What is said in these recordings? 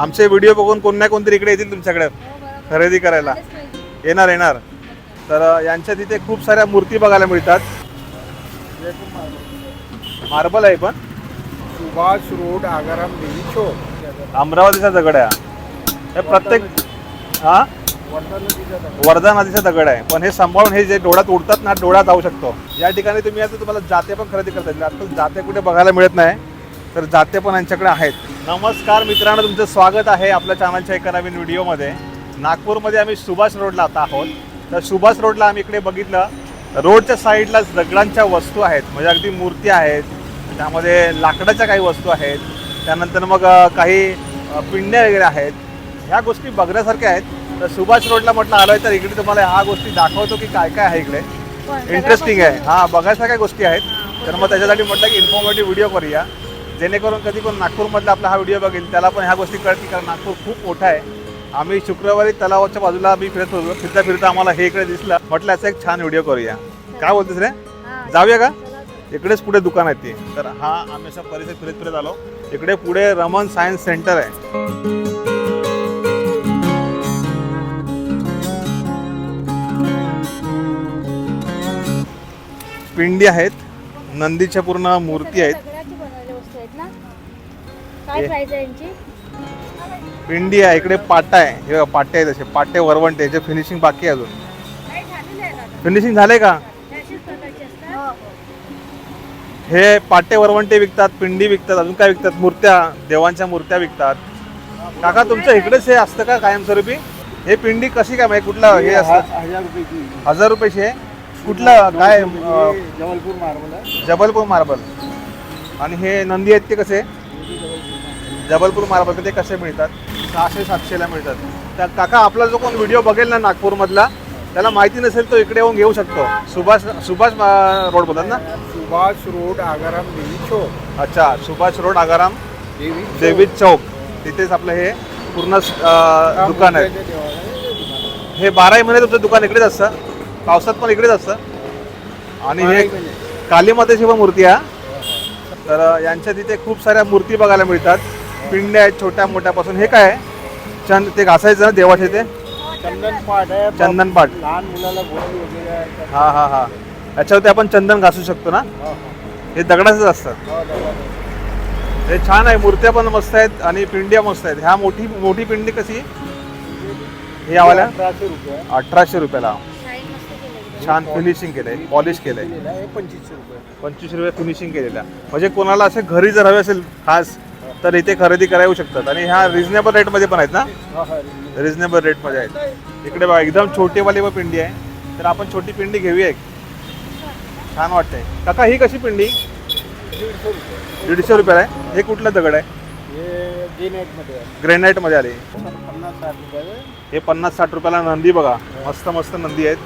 आमचे व्हिडिओ बघून कोण ना कोणतरी इकडे येतील तुमच्याकडे खरेदी करायला. येणार येणार. तर यांच्या तिथे खूप साऱ्या मूर्ती बघायला मिळतात. मार्बल आहे पण. सुभाष रोड आगाराम देवी चौक. अमरावतीचा दगड आहे. हा. हे प्रत्येक हा? वर्धा नदीचा दगड. आहे. पण हे सांभाळून हे जे डोळ्यात उडतात ना डोळा जाऊ शकतो. या ठिकाणी तुम्ही आता तुम्हाला जाते पण खरेदी करता येतील आता जाते कुठे बघायला मिळत नाही. तर जाते पण यांच्याकडे आहेत. नमस्कार मित्रांनो तुमचं स्वागत आहे आपल्या चॅनलच्या एका नवीन व्हिडिओमध्ये. नागपूरमध्ये आम्ही सुभाष रोडला आता आहोत. तर सुभाष रोडला आम्ही इकडे बघितलं रोडच्या साईडला दगडांच्या वस्तू आहेत. म्हणजे अगदी मूर्ती आहेत. त्यामध्ये लाकडाच्या काही वस्तू आहेत. त्यानंतर मग काही पिंड्या वगैरे आहेत. ह्या गोष्टी बघण्यासारख्या आहेत. तर सुभाष रोडला म्हटलं आलोय तर इकडे तुम्हाला ह्या गोष्टी दाखवतो की काय काय आहे इकडे. इंटरेस्टिंग आहे. हा बघायसारख्या गोष्टी आहेत. तर मग त्याच्यासाठी म्हटलं की इन्फॉर्मेटिव्ह व्हिडिओ करूया. जेणेकरून कधी कोण नागपूरमधला आपला हा व्हिडिओ बघेल त्याला पण ह्या गोष्टी कळतील कारण नागपूर खूप मोठा आहे. आम्ही शुक्रवारी तलावाच्या बाजूला आम्ही फिरत होतो. फिरता फिरता आम्हाला हे इकडे दिसलं. म्हटलं याचा एक छान व्हिडिओ करूया. काय बोलतेस रे? जाऊया का? इकडेच पुढे दुकान आहे ते. तर हा आम्ही असा परिसर फिरत फिरत आलो. इकडे पुढे रमन सायन्स सेंटर आहे. पिंडी आहेत नंदीच्या पूर्ण मूर्ती आहेत. काय हे- प्राइस आहे यांची? पिंडी आहे इकडे पाटा आहे. हे बघा, पाटे आहेत असे. पाटे वरवंटे याचे फिनिशिंग बाकी आहे अजून. काय झालेलं आहे दादा फिनिशिंग झाले का? अशीच प्रकारची असतात. हे. पाटे वरवंटे विकतात पिंडी विकतात अजून काय विकतात? मूर्त्या देवांच्या मूर्त्या विकतात. काका तुमचं इकडेच हे असतं का कायमस्वरूपी? हे पिंडी कशी काय? म्हणजे कुठलं हे असतं? ह- हजार रुपयाची हजार रुपयाची आहे कुठलं? काय अं, हे जबलपूर मार्बल आहे. जबलपूर मार्बल. आणि हे नंदी आहेत ते कसे? जबलपूर मार्बल ते कसे मिळतात? सहाशे सातशेला मिळतात. तर काका आपला जो कोण व्हिडिओ बघेल ना नागपूरमधला त्याला माहिती नसेल तो इकडे येऊन घेऊ शकतो. सुभाष सुभाष रोड बोलतात ना? सुभाष रोड आगाराम देवी चौक. अच्छा सुभाष रोड आगाराम देवी चौक. देवी चौक. तिथेच आपलं हे पूर्ण दुकान आहे. हे बाराही महिने तुमचं दुकान इकडेच असतं. पावसात पण इकडेच असतं. आणि हे बाराही महिने. काली मातेची पण मूर्ती आहे. तर यांच्या तिथे खूप साऱ्या मूर्ती बघायला मिळतात. पिंड्या आहेत छोट्या मोठ्यापासून. हे काय आहे? चंद ते घासायचं ना देवाचे ते चंदन पाट आहे चंदन पाट. लहान मुलाला गोळी वगैरे आहे हा हा हा. याच्यावरती आपण चंदन घासू शकतो ना? हा, हा. हे दगडाचंच असतं. हो, दगड. हे छान आहे मूर्त्या पण मस्त आहेत आणि पिंड्या मस्त आहेत. ह्या मोठी मोठी पिंडी कशी? हे यावाल्या अठराशे रुपये. अठराशे रुपयाला. छान फिनिशिंग केलंय पॉलिश केलंय. पंचवीसशे रुपये. पंचवीस रुपये फिनिशिंग केलेल्या. म्हणजे कोणाला असे घरी जर हवे असेल खास तर इथे खरेदी करायला येऊ शकतात. आणि ह्या रिझनेबल रेटमध्ये पण आहेत ना? हा, हा. रिझनेबल रेटमध्ये आहेत. इकडे बघा एकदम छोटीवाली व पिंडी आहे. तर आपण छोटी पिंडी घेऊया एक. छान वाटतंय. काका ही कशी पिंडी? दीडशे रुपये. दीडशे रुपयाला आहे? हे कुठलं दगड आहे? हे ग्रेनाईटमध्ये आले. पन्नास साठ रुपये हे पन्नास साठ रुपयाला नंदी बघा. मस्त मस्त नंदी आहेत.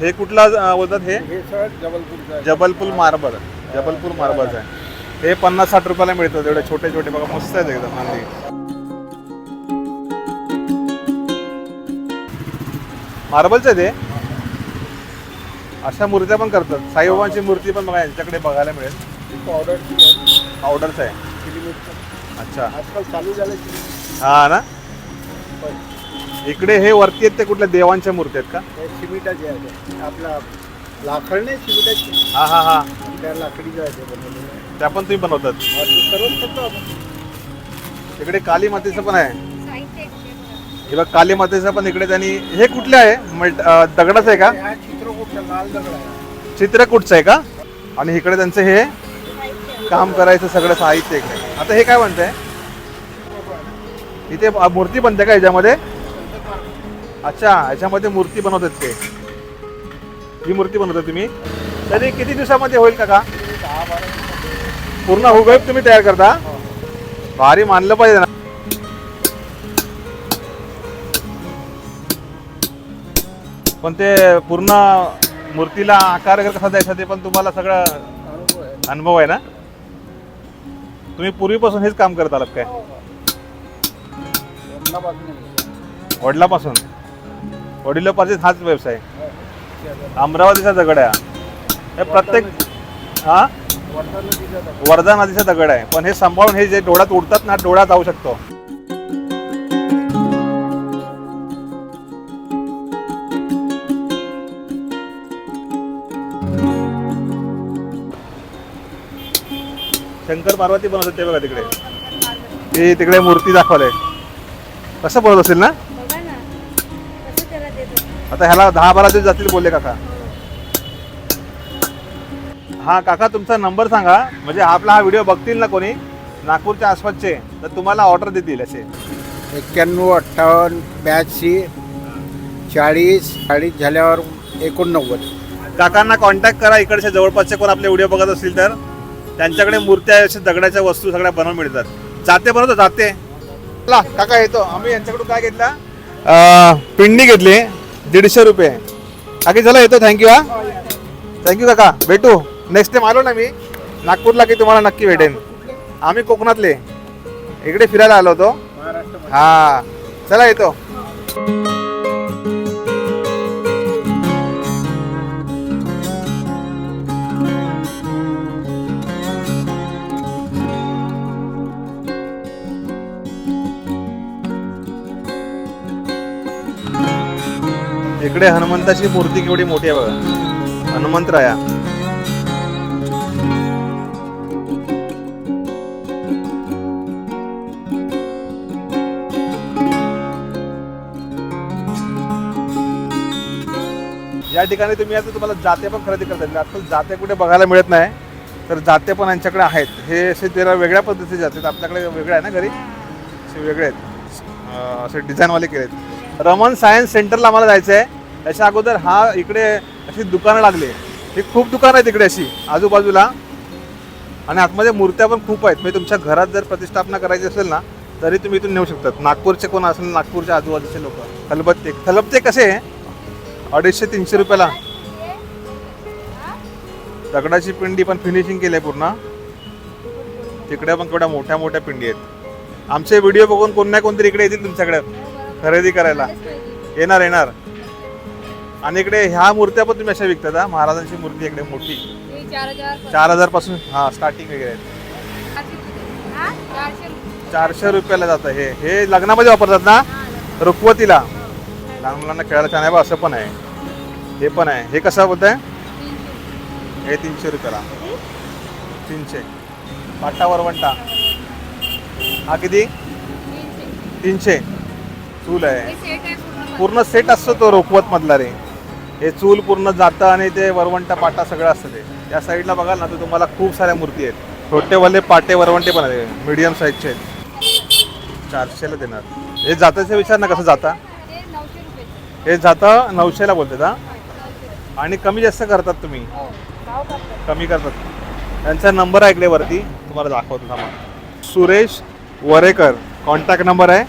हे कुठला बोलतात हे? हे सर जबलपूरचं आहे. जबलपूर मार्बल. जबलपूर मार्बलचं आहे. हे पन्नास साठ रुपयाला मिळतं तेवढे छोटे छोटे बघा मस्त आहेत एकदम नंदी. मार्बलचं ते. अशा मूर्त्या पण करतात. साईबाबांची मूर्ती पण बघा यांच्याकडे बघायला मिळेल. ही पावडरची आहे. अच्छा. आजकाल चालू झालं. हा ना? इकडे हे वरती आहेत ते कुठल्या देवांच्या मूर्ती आहेत का? हे सिमिटाचे आहे ते. आपला लाकड नाही सिमिटाची हा हा हा. त्या लाकडीचं आहे ते बनवलेलं. त्या पण तुम्ही बनवतात. सर्वच करतो आपण इकडे काली मातेचं पण आहे. हे बघ काली मातेचं पण इकडे त्यांनी हे कुठले आहे? मल्ट- अं, दगडाचं आहे का? हा चित्रकूटचा लाल दगड आहे चित्रकूटचं आहे का? आणि इकडे त्यांचं हे काम करायचं सगळं साहित्य इकडे. आता हे काय म्हणतंय इथे मूर्ती बनते का याच्यामध्ये? अच्छा याच्यामध्ये मूर्ती बनवतात ते. ही मूर्ती बनवतात तुम्ही? तरी किती दिवसामध्ये होईल का का दहा बारा पूर्ण हुबेब तुम्ही तयार करता. भारी मानलं पाहिजे ना. पण ते पूर्ण मूर्तीला आकार वगैरे कसा द्यायचा ते पण तुम्हाला सगळं अनुभव आहे ना? तुम्ही पूर्वीपासून हेच काम करत आलात काय? वडिलापासून. वडिलापासून हाच व्यवसाय. अमरावतीचा दगड आहे हे प्रत्येक हा? वर्धा नदीचा दगड आहे. पण हे सांभाळून हे जे डोळ्यात उडतात ना डोळ्यात जाऊ शकतो. शंकर पार्वती बनवत होते बघा तिकडे. ते तिकडे मूर्ती दाखवले. कसं बनवत असेल ना? आता ह्याला दहा बारा दिवस जातील बोलले काका. हा काका तुमचा नंबर सांगा. म्हणजे आपला हा व्हिडिओ बघतील ना कोणी नागपूरच्या आसपासचे तर तुम्हाला ऑर्डर देतील असे. एक्क्याण्णव अठ्ठावन्न ब्याऐंशी चाळीस चाळीस झाल्यावर एकोणनव्वद. काकांना कॉन्टॅक्ट करा इकडच्या जवळपासचे कोण आपले व्हिडिओ बघत असतील तर. त्यांच्याकडे मूर्त्या अशा दगडाच्या वस्तू सगळ्या बनवून मिळतात. जाते बनवतो जाते. ला काका येतो. आम्ही यांच्याकडून काय घेतला? पिंडी घेतली दीडशे रुपये. काकी चला येतो. थँक्यू हा. थँक्यू काका. भेटू. नेक्स्ट टाइम आलो ना मी नागपूरला की तुम्हाला नक्की भेटेन. आम्ही कोकणातले. इकडे फिरायला आलो होतो. हा. चला येतो. इकडे हनुमंताची मूर्ती केवढी मोठी आहे बघा. हनुमंतराया. या ठिकाणी तुम्ही आता तुम्हाला जाते पण खरेदी करता येतील म्हणजे आजकाल जाते कुठे बघायला मिळत नाही तर जाते पण यांच्याकडे आहेत. हे असे जरा वेगळ्या पद्धतीचे जाते. आपल्याकडे वेगळे आहे ना घरी? असे वेगळे आहेत. असे डिझाईनवाले केले आहेत रमन सायन्स सेंटरला आम्हाला जायचं आहे त्याच्या अगोदर हा इकडे अशी दुकानं लागली. ही खूप दुकानं आहेत इकडे अशी आजूबाजूला. आणि आतमध्ये मूर्त्या पण खूप आहेत. म्हणजे तुमच्या घरात जर प्रतिष्ठापना करायची असेल ना तरी तुम्ही इथून नेऊ शकतात. नागपूरचे कोण असेल नागपूरच्या आजूबाजूचे लोक. खलबत्ते खलबत्ते कसे? आहे अडीचशे तीनशे रुपयाला. दगडाची पिंडी पण फिनिशिंग केली आहे पूर्ण. तिकडे पण केवढ्या मोठ्या मोठ्या पिंडी आहेत. आमचे व्हिडिओ बघून कोण ना कोणतरी इकडे येतील तुमच्याकडे खरेदी करायला. येणार येणार. आणि इकडे ह्या मूर्त्या पण तुम्ही अशा विकतात हा महाराजांची मूर्ती इकडे मोठी. चार हजारपासून हा स्टार्टिंग वगैरे आहेत. चारशे रुपयाला जातं हे. हे लग्नामध्ये वापरतात ना? रुखवतीला. लहान मुलांना खेळायला छान आहे असं पण आहे. हे पण आहे. हे कसं बोलत आहे हे तीनशे रुपयाला. तीनशे. पाटा वरवंटा. हा किती? तीनशे. चूल आहे. पूर्ण सेट असतो तो रोखवत मधला रे. हे चूल पूर्ण जातं आणि ते वरवंटा पाटा सगळं असतं ते. या साईडला बघाल ना तर तुम्हाला खूप साऱ्या मूर्ती आहेत. छोटेवाले पाटे वरवंटे पण आहेत. मीडियम साईजचे आहेत. चारशेला देणार. हे जाताचा विचार ना कसं जाता? हे जातं नऊशेला बोलतात हा? आणि कमी जास्त करतात तुम्ही? कमी करतात. त्यांचा नंबर आहे इकडे वरती. तुम्हाला दाखवतो थांबा. सुरेश वरेकर. कॉन्टॅक्ट नंबर आहे.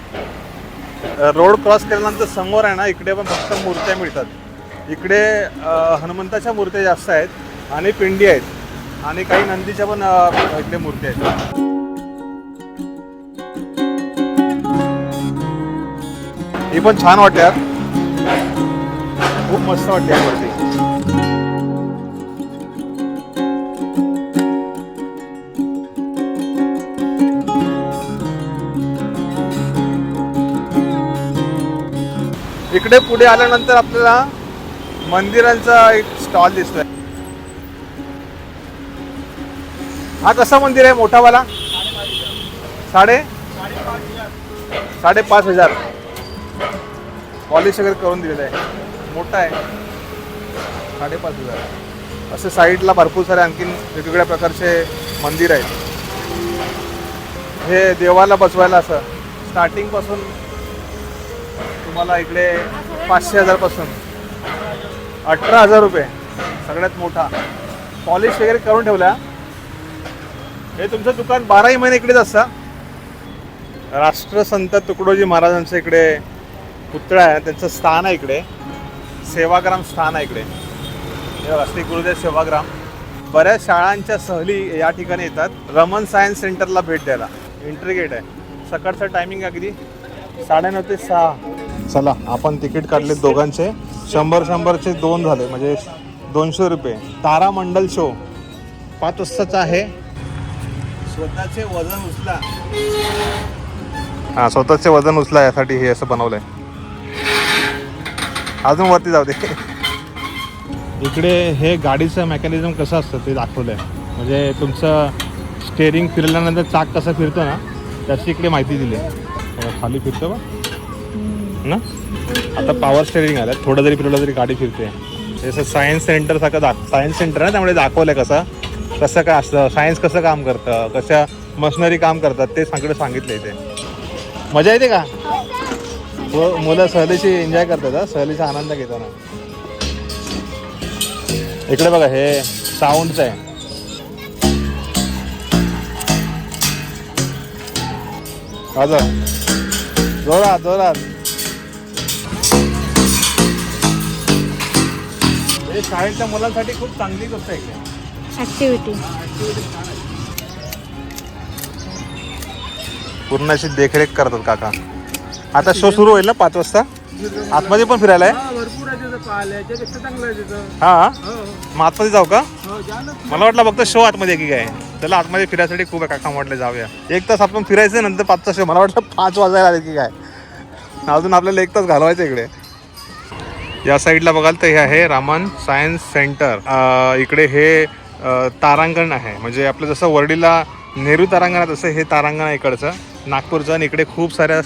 रोड क्रॉस केल्यानंतर समोर आहे ना इकडे पण फक्त मूर्त्या मिळतात. इकडे अ, हनुमंताच्या मूर्त्या जास्त आहेत आणि पिंडी आहेत. आणि काही नंदीच्या पण अ, इकडे मूर्ती आहेत. ही पण छान वाटते यार. खूप मस्त वाटते यार वरती इकडे पुढे आल्यानंतर आपल्याला मंदिरांचा एक स्टॉल दिसतोय. हा कसा मंदिर आहे मोठावाला? साडे? साडेपाच हजार. पॉलिश वगैरे करून दिलेलं आहे. मोठा आहे. साडेपाच हजार. असे साईडला भरपूर सारे आणखीन वेगवेगळ्या प्रकारचे मंदिर आहेत. हे देवाला बसवायला असं. स्टार्टिंगपासून तुम्हाला इकडे पाचशे हजारपासून. अठरा हजार रुपये. सगळ्यात मोठा. पॉलिश वगैरे करून ठेवल्या. हे तुमचं दुकान बाराही महिने इकडेच असतं. राष्ट्रसंत तुकडोजी महाराजांचं इकडे पुतळा आहे. त्यांचं स्थान आहे इकडे. सेवाग्राम स्थान आहे इकडे. हे श्री गुरुदेव सेवाग्राम. बऱ्याच शाळांच्या सहली या ठिकाणी येतात. रमन सायन्स सेंटरला भेट द्यायला. एंट्री गेट आहे. सकाळचं टायमिंग अगदी साडे साडेनऊ ते सहा. चला आपण तिकीट काढले दोघांचे. शंभर शंभरचे दोन झाले म्हणजे दोनशे रुपये. तारा मंडल शो पाच वाजताचा आहे. स्वतःचे वजन उचला. हा स्वतःचे वजन उचला यासाठी हे असं बनवलंय. अजून वरती जाऊ दे. इकडे हे गाडीचं मेकॅनिझम कसं असतं ते दाखवलंय. म्हणजे तुमचं स्टेअरिंग फिरल्यानंतर चाक कसं फिरतो ना त्याची इकडे माहिती दिली खाली फिरतो बा ना? आता पॉवर स्टेरिंग आलं थोडं जरी फिरवलं तरी गाडी फिरते. जसं सायन्स सेंटर सारखं दाख सायन्स सेंटर आहे त्यामुळे दाखवलं आहे कसं? कसं काय असतं? सायन्स कसं काम करतं? कशा मशिनरी काम करतात? ते सगळं सांगितलं इथे. मजा येते का? व- मुलं सहलीशी एन्जॉय करतात सहलीचा आनंद घेताना इकडे बघा हे साऊंडचं आहे. वाजव जोरात जोरात. हे शाळेच्या मुलांसाठी खूप चांगली गोष्ट आहे. ऍक्टिव्हिटी पूर्ण अशी देखरेख करतात काका. आता शो सुरू होईल ना पाच वाजता? आतमध्ये पण फिरायला आहे? भरपूर आहे तिथं पाहिलं याच्यापेक्षा चांगलं आहे तिथं. हा? हो मग आतमध्ये जाऊ का? हो जा ना. मला वाटलं फक्त शो आतमध्ये की काय त्याला आतमध्ये फिरायसाठी खूप आहे काका म्हटलं जाऊया. एक तास आपण फिरायचं नंतर पाचचा शो मला वाटलं पाच वाजायला आले की काय? अजून आपल्याला एक तास घालवायचं इकडे. या साईडला बघाल तर हे आहे रामन सायन्स सेंटर. इकडे हे तारांगण आहे. म्हणजे आपलं जसं वर्डीला नेहरू तारांगण आहे तसं हे तारांगण आहे इकडचं. नागपूरचं आणि इकडे खूप साऱ्या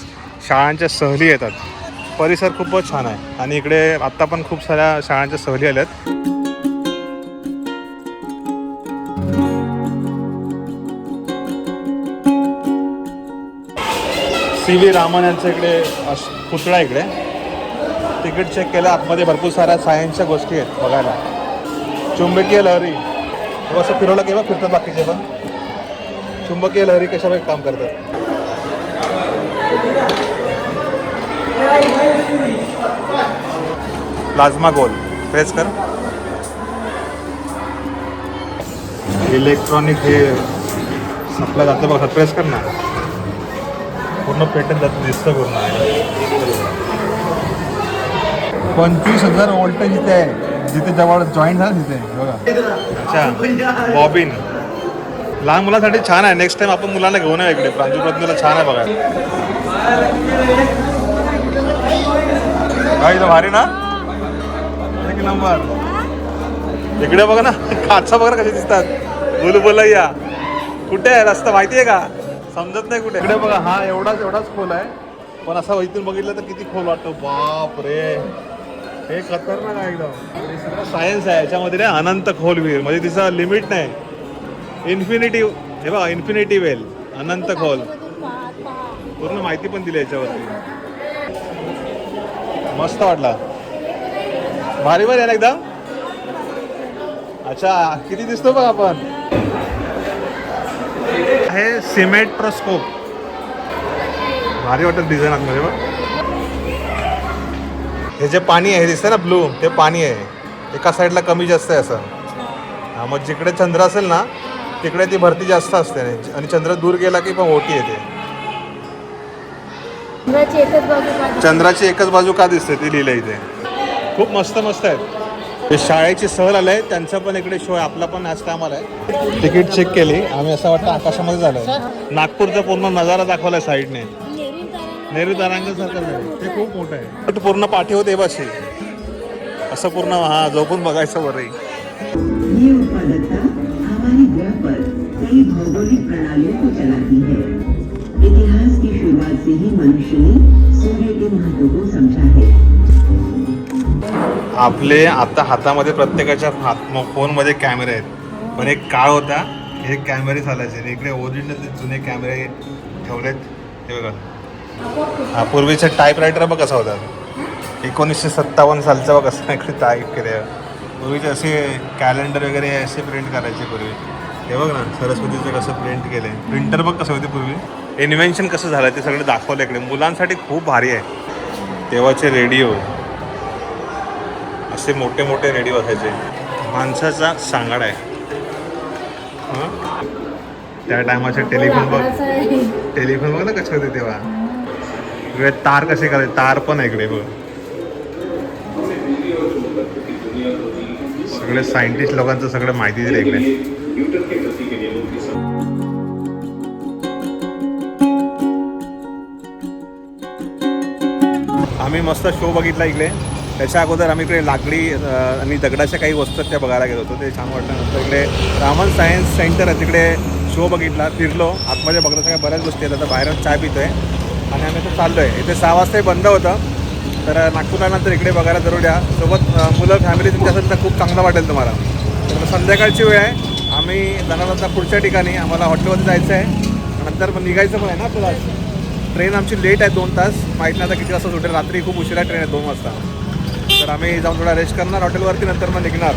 शाळांच्या सहली येतात. परिसर खूपच छान आहे. आणि इकडे आत्ता पण खूप साऱ्या शाळांच्या सहली आल्या आहेत सी व्ही रामन यांचं इकडे पुतळा इकडे. तिकीट चेक केलं आतमध्ये भरपूर साऱ्या सायन्सच्या गोष्टी आहेत बघायला. चुंबकीय लहरी. हो, असं फिरवलं किंवा फिरतात बाकीचे पण. चुंबकीय लहरी कशामध्ये काम करतात? प्लाझ्मा गोल. प्रेस कर. इलेक्ट्रॉनिक हे आपलं जातं बघा प्रेस कर ना. पूर्ण पेटंट जातं दिसतं पूर्ण. पंचवीस हजार वोल्टेज इथे आहे जिथे जवळ जॉईंट झालं तिथे बघा. अच्छा बॉबिन. लहान मुलांसाठी छान आहे. नेक्स्ट टाइम आपण मुलांना घेऊन या इकडे. प्रांजू प्रज्ञाला छान आहे बघा काय इथं भारी ना? एक नंबर. इकडे बघा ना. काचा बघा कसे दिसतात. बोलू बोला या. कुठे आहे? रस्ता माहिती आहे का? समजत नाही कुठे. इकडे बघा हा एवढाच एवढाच खोल आहे. पण असा इथून बघितलं तर किती खोल वाटतो. बाप रे हे खतरनाक आहे एकदम. हे सायन्स आहे याच्यामध्ये ना अनंत खोल विहीर म्हणजे तिचं लिमिट नाही. इन्फिनिटी हे बघा इन्फिनिटी वेल अनंत खोल. पूर्ण माहिती पण दिली याच्यावरती. मस्त वाटला. भारी भारी आहे ना एकदम? अच्छा किती दिसतो बघ आपण? हे सिमेट्रोस्कोप. भारी वाटत डिझाईन आतमध्ये बघ. हे जे पाणी आहे दिसतंय ना ब्लू ते पाणी आहे. एका साईडला कमी जास्त आहे असं. हा मग जिकडे चंद्र असेल ना तिकडे ती भरती जास्त असते. आणि चंद्र दूर गेला की पण ओटी येते. चंद्राची एकच बाजू काढली. चंद्राची एकच बाजू का दिसते ती लिहिलं इथे. खूप मस्त मस्त आहेत ते शाळेची सहल आलंय त्यांचा पण इकडे शो आहे. आपला पण आज काम आलाय तिकीट चेक केली. आम्ही असं वाटतं आकाशामध्ये झालंय. नागपूरचा पूर्ण नजारा दाखवलाय साईडने नेहरू तारांगण नेहरू तारांगण सारखं झालं. ते खूप मोठं आहे. ते पूर्ण पाठी होते बशी असं पूर्ण हा झोपून बघायचं वरही ये उत्पादकता हमारे ग्रह पर कई भौगोलिक प्रणालियों को चलाती है इतिहास की शुरुआत से ही मनुष्य ने सूर्य के महत्त्व को समझा है. आपले आता हातामध्ये प्रत्येकाच्या हात फोनमध्ये कॅमेरे आहेत. पण एक काळ होता हे कॅमेरे चालायचे. आणि इकडे ओरिजिनल जुने कॅमेरे ठेवलेत हे बघा. हा पूर्वीचे टाईपरायटर बघ कसा होता. एकोणीसशे सत्तावन्न सालचा बघ कसं इकडे टाईप केले पूर्वीचे असे कॅलेंडर वगैरे असे प्रिंट करायचे पूर्वी. हे बघ ना सरस्वतीचं कसं प्रिंट केलं प्रिंटर बघ कसं होते पूर्वी. इन्व्हेन्शन कसं झालं ते सगळं दाखवलं इकडे. मुलांसाठी खूप भारी आहे. तेव्हाचे रेडिओ असे मोठे मोठे रेडिओ असायचे. माणसाचा सांगाड आहे. हं? त्या टायमाचे टेलिफोन बघ. लाकडाचं आहे. टेलिफोन बघ ना कसे होते तेव्हा. इकडे तार कसे करायचे? तार पण आहे इकडे बघ. सगळे सायंटिस्ट लोकांचं सगळं माहिती दिली इकडे. आम्ही मस्त शो बघितला इकडे. त्याच्या अगोदर आम्ही इकडे लाकडी आणि दगडाच्या काही वस्तू त्या बघायला गेलो होतो. ते छान वाटलं. नंतर इकडे रामन सायन्स सेंटर आहे तिकडे शो बघितला. फिरलो. आतमध्ये बघण्यासारख्या बऱ्याच गोष्टी आहेत. आता बाहेर चाय पितोय. आणि आम्ही आता चाललो आहे इथे सहा वाजताही बंद होतं. तर नागपूर इकडे बघायला जरूर या. सोबत मुलं फॅमिली तुमच्या असेल तर खूप चांगलं वाटेल तुम्हाला. तर संध्याकाळची वेळ आहे. आम्ही जाणार आता पुढच्या ठिकाणी आम्हाला हॉटेलमध्ये जायचं आहे. नंतर मग निघायचं पण आहे ना आपल्याला. ट्रेन आमची लेट आहे दोन तास. माहीत नाही आता किती वाजता सुटेल. रात्री खूप उशिरा ट्रेन आहे दोन वाजता. तर आम्ही जाऊन थोडा रेस्ट करणार. हॉटेलवरती नंतर मग निघणार.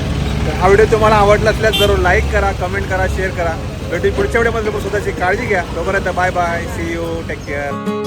तर हा व्हिडिओ तुम्हाला आवडला असल्यास जरूर लाईक करा कमेंट करा शेअर करा. भेटू पुढच्या व्हिडिओमध्ये स्वतःची काळजी घ्या. तोपर्यंत bye bye see you take care